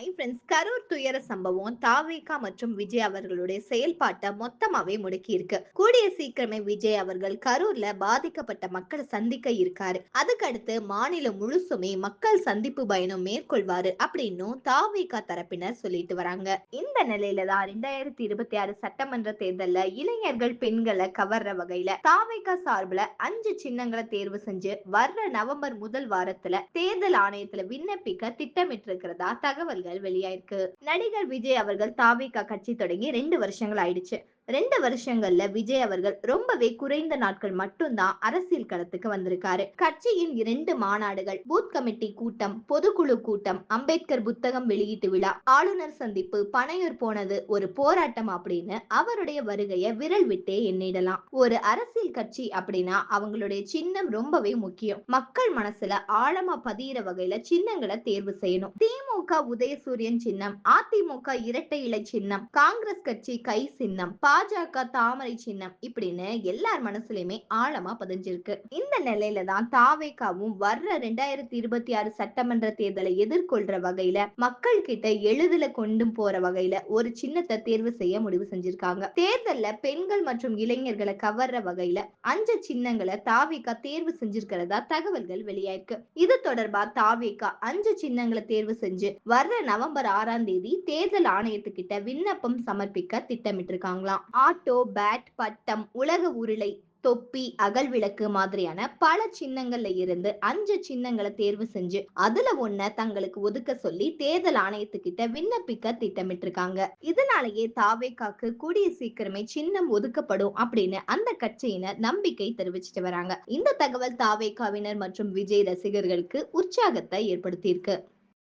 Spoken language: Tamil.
ஹை ஃப்ரெண்ட்ஸ் கரூர் துயர சம்பவம் தாவேகா மற்றும் விஜய் அவர்களுடைய செயல்பாட்டை மொத்தமாவே முடக்கி இருக்கு. கூடிய சீக்கிரமே விஜய் அவர்கள் கரூர்ல பாதிக்கப்பட்ட மக்களை சந்திக்க இருக்காரு. அதுக்கடுத்து மாநிலம் முழுசுமே மக்கள் சந்திப்பு பயணம் மேற்கொள்வாரு அப்படின்னும் தாவேகா தரப்பினர் சொல்லிட்டு வராங்க. இந்த நிலையில தான் ரெண்டாயிரத்தி இருபத்தி ஆறு சட்டமன்ற தேர்தல்ல இளைஞர்கள் பெண்களை கவர்ற வகையில தாவேகா சார்பில் அஞ்சு சின்னங்களை தேர்வு செஞ்சு வர்ற நவம்பர் முதல் வாரத்துல தேர்தல் ஆணையத்துல விண்ணப்பிக்க திட்டமிட்டு இருக்கிறதா தகவல்கள் வெளியாயிருக்கு. நடிகர் விஜய் அவர்கள் தாவேகா கட்சி தொடங்கி ரெண்டு வருஷங்கள் ஆயிடுச்சு. ரெண்டு வருஷங்கள்ல விஜய் அவர்கள் ரொம்பவே குறைந்த நாட்கள் மட்டும்தான் அரசியல் களத்துக்கு வந்திருக்காரு. கட்சியின் இரண்டு மாநாடுகள் பூத் கமிட்டி கூட்டம் பொதுக்குழு கூட்டம் அம்பேத்கர் புத்தகம் வெளியீட்டு விழா ஆளுநர் சந்திப்பு பனையூர் போனது ஒரு போராட்டம் அப்படின்னு அவருடைய வருகையை விரல் விட்டே எண்ணிடலாம். ஒரு அரசியல் கட்சி அப்படின்னா அவங்களுடைய சின்னம் ரொம்பவே முக்கியம். மக்கள் மனசுல ஆழமா பதியிற வகையில சின்னங்களை தேர்வு செய்யணும். திமுக உதயசூரியன் சின்னம் அதிமுக இரட்டை இலை சின்னம் காங்கிரஸ் கட்சி கை சின்னம் பாஜக தாமரை சின்னம் இப்படின்னு எல்லார் மனசுலயுமே ஆழமா பதிஞ்சிருக்கு. இந்த நிலையில தான் தாவேகாவும் வர்ற ரெண்டாயிரத்தி இருபத்தி ஆறு சட்டமன்ற தேர்தலை எதிர்கொள்ற வகையில மக்கள் கிட்ட எழுதுல கொண்டு போற வகையில ஒரு சின்னத்தை தேர்வு செய்ய முடிவு செஞ்சிருக்காங்க. தேர்தல்ல பெண்கள் மற்றும் இளைஞர்களை கவர்ற வகையில அஞ்சு சின்னங்களை தாவேகா தேர்வு செஞ்சிருக்கிறதா தகவல்கள் வெளியாயிருக்கு. இது தொடர்பா தாவேகா அஞ்சு சின்னங்களை தேர்வு செஞ்சு வர்ற நவம்பர் ஆறாம் தேதி தேர்தல் ஆணையத்துக்கிட்ட விண்ணப்பம் சமர்ப்பிக்க திட்டமிட்டிருக்காங்களாம். ஆட்டோ பேட் பட்டம் உலக உருளை தொப்பி அகல் விளக்கு மாதிரியான பல சின்னங்கள்ல இருந்து அஞ்சு சின்னங்களை தேர்வு செஞ்சு அதுல ஒன்ன தங்களுக்கு ஒதுக்க சொல்லி தேர்தல் ஆணையத்துக்கிட்ட விண்ணப்பிக்க திட்டமிட்டு இருக்காங்க இதனாலேயே தாவேகாக்கு கூடிய சீக்கிரமே சின்னம் ஒதுக்கப்படும் அப்படின்னு அந்த கட்சியினர் நம்பிக்கை தெரிவிச்சிட்டு வராங்க. இந்த தகவல் தாவேகாவினர் மற்றும் விஜய் ரசிகர்களுக்கு உற்சாகத்தை ஏற்படுத்தியிருக்கு.